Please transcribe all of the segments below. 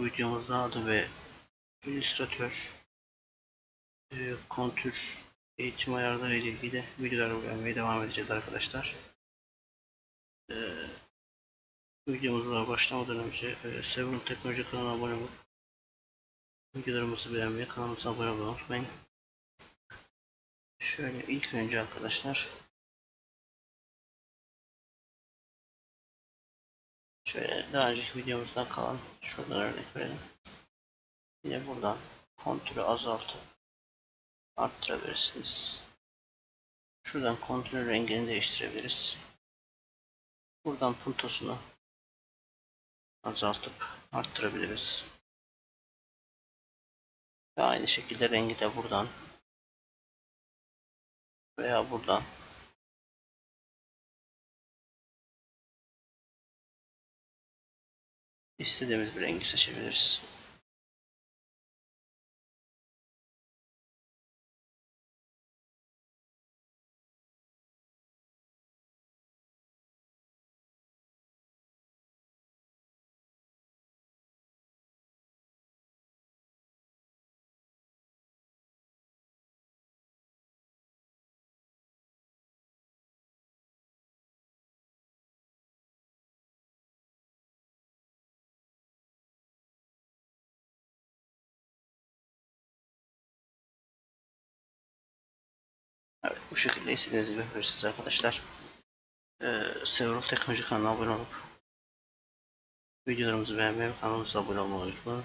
Bu videomuzda adı ve illüstratör e, kontür eğitim ayarları ile ilgili videolar vermeye devam edeceğiz arkadaşlar. E, videomuza başlamadan önce e, Several Teknoloji kanalına abone olup videolarımızı beğenmeyi, kanalımıza abone olmayı unutmayın. Şöyle ilk önce arkadaşlar Şöyle daha önceki videomuzdan kalan şuradan örnek verelim. Yine buradan kontürü azaltıp arttırabilirsiniz. Şuradan kontürün rengini değiştirebiliriz. Buradan puntosunu azaltıp arttırabiliriz. Ve aynı şekilde rengi de buradan veya buradan istediğimiz bir rengi seçebiliriz. Bu şekilde istediğiniz gibi yapabilirsiniz arkadaşlar. Ee, Several Teknoloji kanalına abone olup videolarımızı beğenmeyi ve kanalımıza abone olmayı unutmayın.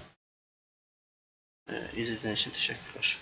Ee, izlediğiniz için teşekkürler.